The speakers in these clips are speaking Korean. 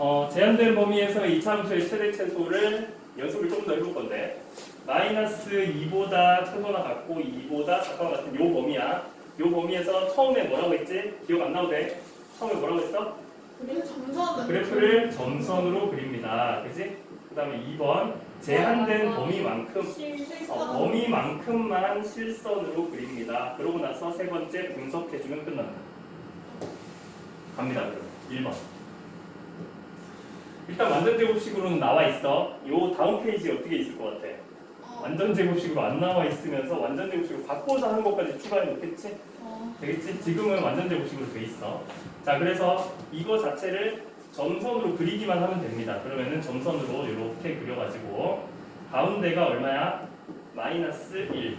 어, 제한된 범위에서 이차함수의 최대 최소를 연습을 좀더 해볼 건데 마이너스 2보다 최소나 같고 2보다 작거나 같은 요 범위야. 요 범위에서 처음에 뭐라고 했지? 기억 안 돼? 처음에 뭐라고 했어? 그래 그래프를 점선으로 그립니다. 그지? 그 다음에 2번 제한된 범위만큼 어, 범위만큼만 실선으로 그립니다. 그러고 나서 세 번째 분석해주면 끝난다. 갑니다. 그럼 1번. 일단 완전 제곱식으로는 나와 있어. 요 다음 페이지 어떻게 있을 것 같아? 어, 완전 제곱식으로 안 나와 있으면서 완전 제곱식으로 바꿔서 하는 것까지 추가해 놓겠지? 어, 되겠지? 지금은 완전 제곱식으로 돼 있어. 자, 그래서 이거 자체를 점선으로 그리기만 하면 됩니다. 그러면은 점선으로 이렇게 그려가지고 가운데가 얼마야? 마이너스 1.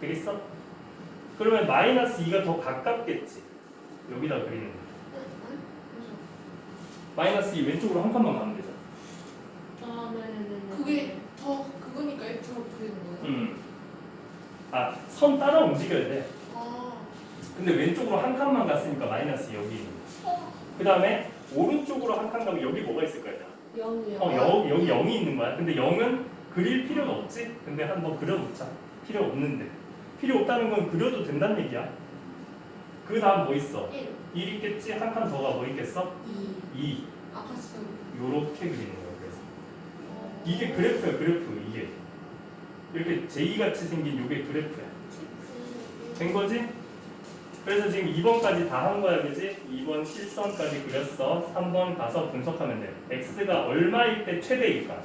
되겠어? 그러면 마이너스 2가 더 가깝겠지? 여기다 그리는 거. 마이너스 2 왼쪽으로 한 칸만 가면 되잖아. 아, 네네네. 그게 더 그거니까 F로 그리는 거예요. 음. 아, 선 따라 움직여야 돼. 아, 근데 왼쪽으로 한 칸만 갔으니까 마이너스 여기 있는 거. 어, 그 다음에 오른쪽으로 한 칸 가면 여기 뭐가 있을 거야? 영이요. 어, 여, 여기 0이 있는 거야. 근데 0은 그릴 필요는 없지? 근데 한번 그려놓자. 필요 없는데. 필요 없다는 건 그려도 된다는 얘기야. 그 다음 뭐 있어? 1, 1 있겠지? 한 칸 더가 뭐 있겠어? 2, 2. 아까 쓰 요렇게 그리는 거야. 그래서. 이게 그래프야, 그래프. 이게. 이렇게 J같이 생긴 요게 그래프야. 된 거지? 그래서 지금 2번까지 다 한 거야, 그지? 2번 실선까지 그렸어. 3번 가서 분석하면 돼. x가 얼마일 때 최대일까?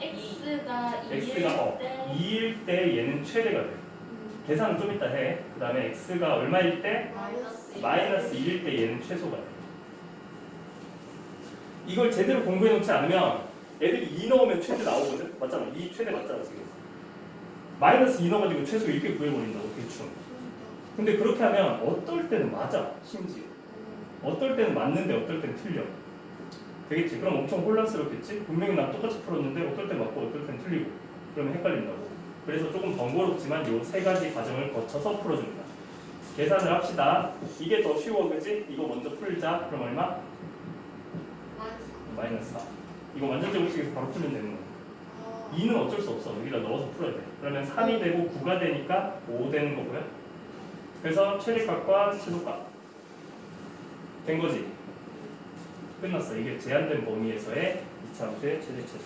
X가 2일 x가 어, 때 2일 때 얘는 최대가 돼. 계산은 좀 이따 해. 그 다음에 x가 얼마일 때? 마이너스 마이너스 1일 때 얘는 최소가 돼. 이걸 제대로 공부해 놓지 않으면 애들이 2 넣으면 최대 나오거든? 맞잖아. 2 최대 맞잖아, 지금. 마이너스 2 넣어가지고 최소 이렇게 구해버린다고, 대충. 근데 그렇게 하면 어떨 때는 맞아, 심지어. 어떨 때는 맞는데 어떨 때는 틀려. 되겠지? 그럼 엄청 혼란스럽겠지? 분명히 난 똑같이 풀었는데 어떨 때 맞고 어떨 땐 틀리고. 그러면 헷갈린다고. 그래서 조금 번거롭지만 이 세 가지 과정을 거쳐서 풀어줍니다. 계산을 합시다. 이게 더 쉬워, 그지? 이거 먼저 풀자. 그럼 얼마? 마이너스 마이너스 4. 이거 완전 제곱식에서 바로 풀면 되는 거야. 아, 2는 어쩔 수 없어. 여기다 넣어서 풀어야 돼. 그러면 3이 되고 9가 되니까 5 되는 거고요. 그래서 최대값과 최소값 된 거지. 끝났어. 이게 제한된 범위에서의 이차함수의 최대 최소.